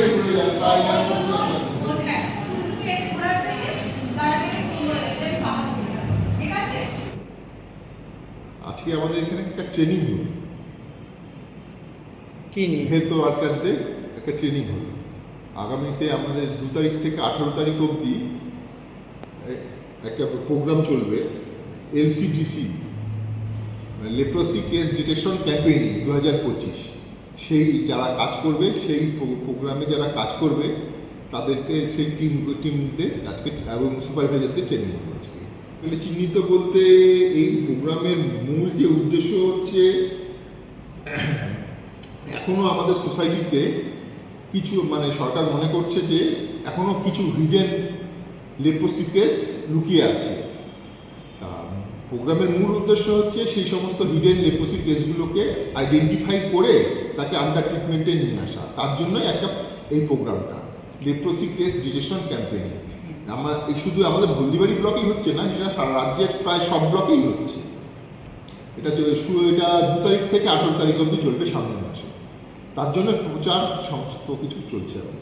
ঘুরে ঘুরে আজকে আমাদের এখানে একটা ট্রেনিং হলো কি নিয়ে? হেলথ ওয়ার্কারদের একটা ট্রেনিং হলো আগামীতে আমাদের দু তারিখ থেকে আঠারো তারিখ অবধি একটা প্রোগ্রাম চলবে LCDC leprosy case detection campaigning দু হাজার পঁচিশ। সেই যারা কাজ করবে, সেই প্রোগ্রামে যারা কাজ করবে, তাদেরকে সেই টিম টিমদের আজকে, এবং সুপারভাইজারদের ট্রেনিং হলো আজকে। তাহলে চিহ্নিত বলতে এই প্রোগ্রামের মূল যে উদ্দেশ্য হচ্ছে এখনও আমাদের সোসাইটিতে কিছু মানে সরকার মনে করছে যে, এখনও কিছু হিডেন লেপ্রোসি কেস লুকিয়ে আছে। প্রোগ্রামের মূল উদ্দেশ্য হচ্ছে সেই সমস্ত হিডেন লেপ্রোসি কেসগুলোকে আইডেন্টিফাই করে তাকে আন্ডার ট্রিটমেন্টে নিয়ে আসা। তার জন্যই একটা এই প্রোগ্রামটা লেপ্রোসি কেস ডিটেকশন ক্যাম্পেইন আমার এই শুধু আমাদের হলদিবাড়ি ব্লকেই হচ্ছে না, সেটা সারা রাজ্যের প্রায় সব ব্লকেই হচ্ছে। এটা এটা দু তারিখ থেকে আঠেরো তারিখ অবধি চলবে সামনের মাসে। তার জন্য প্রচার সমস্ত কিছু চলছে। এখন